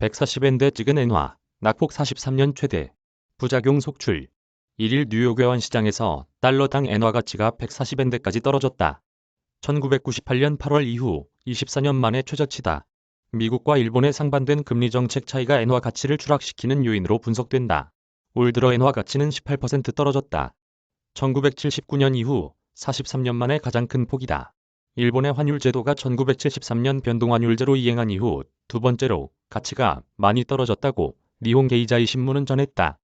140엔대 찍은 엔화, 낙폭 43년 최대. 부작용 속출. 1일 뉴욕 외환시장에서 달러당 엔화 가치가 140엔대까지 떨어졌다. 1998년 8월 이후 24년 만에 최저치다. 미국과 일본의 상반된 금리 정책 차이가 엔화 가치를 추락시키는 요인으로 분석된다. 올 들어 엔화 가치는 18% 떨어졌다. 1979년 이후 43년 만에 가장 큰 폭이다. 일본의 환율 제도가 1973년 변동환율제로 이행한 이후 두 번째로 가치가 많이 떨어졌다고 니혼 게이자이 신문은 전했다.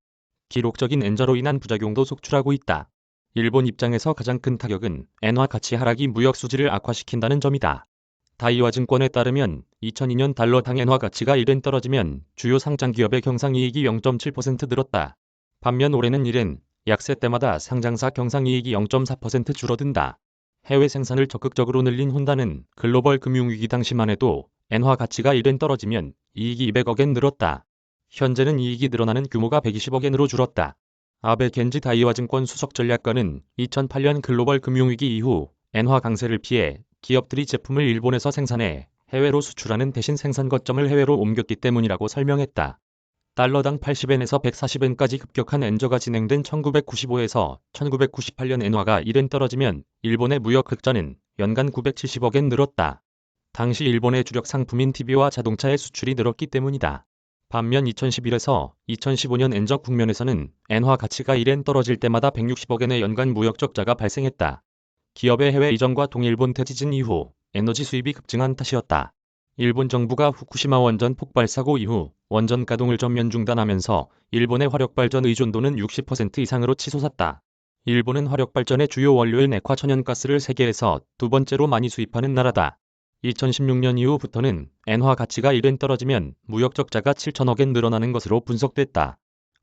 기록적인 엔저로 인한 부작용도 속출하고 있다. 일본 입장에서 가장 큰 타격은 엔화 가치 하락이 무역 수지를 악화시킨다는 점이다. 다이와 증권에 따르면 2002년 달러 당 엔화 가치가 1엔 떨어지면 주요 상장 기업의 경상이익이 0.7% 늘었다. 반면 올해는 1엔 약세 때마다 상장사 경상이익이 0.4% 줄어든다. 해외 생산을 적극적으로 늘린 혼다는 글로벌 금융위기 당시만 해도 엔화 가치가 1엔 떨어지면 이익이 200억엔 늘었다. 현재는 이익이 늘어나는 규모가 120억엔으로 줄었다. 아베 겐지 다이와 증권 수석 전략가는 2008년 글로벌 금융위기 이후 엔화 강세를 피해 기업들이 제품을 일본에서 생산해 해외로 수출하는 대신 생산 거점을 해외로 옮겼기 때문이라고 설명했다. 달러당 80엔에서 140엔까지 급격한 엔저가 진행된 1995에서 1998년 엔화가 1엔 떨어지면 일본의 무역 흑자는 연간 970억엔 늘었다. 당시 일본의 주력 상품인 TV와 자동차의 수출이 늘었기 때문이다. 반면 2011에서 2015년 엔저 국면에서는 엔화 가치가 1엔 떨어질 때마다 160억엔의 연간 무역 적자가 발생했다. 기업의 해외 이전과 동일본 대지진 이후 에너지 수입이 급증한 탓이었다. 일본 정부가 후쿠시마 원전 폭발 사고 이후 원전 가동을 전면 중단하면서 일본의 화력발전 의존도는 60% 이상으로 치솟았다. 일본은 화력발전의 주요 원료인 액화 천연가스를 세계에서 두 번째로 많이 수입하는 나라다. 2016년 이후부터는 엔화 가치가 1엔 떨어지면 무역 적자가 7천억엔 늘어나는 것으로 분석됐다.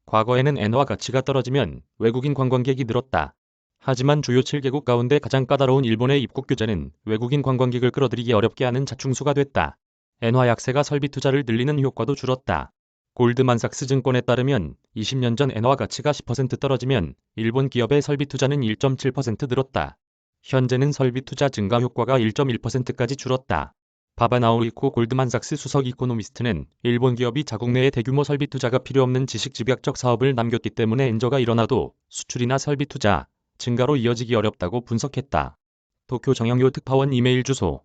과거에는 엔화 가치가 떨어지면 외국인 관광객이 늘었다. 하지만 주요 7개국 가운데 가장 까다로운 일본의 입국 규제는 외국인 관광객을 끌어들이기 어렵게 하는 자충수가 됐다. 엔화 약세가 설비 투자를 늘리는 효과도 줄었다. 골드만삭스 증권에 따르면 20년 전 엔화 가치가 10% 떨어지면 일본 기업의 설비 투자는 1.7% 늘었다. 현재는 설비 투자 증가 효과가 1.1%까지 줄었다. 바바나우리코 골드만삭스 수석 이코노미스트는 일본 기업이 자국 내에 대규모 설비 투자가 필요 없는 지식 집약적 사업을 남겼기 때문에 엔저가 일어나도 수출이나 설비 투자 증가로 이어지기 어렵다고 분석했다. 도쿄 정영요 특파원 이메일 주소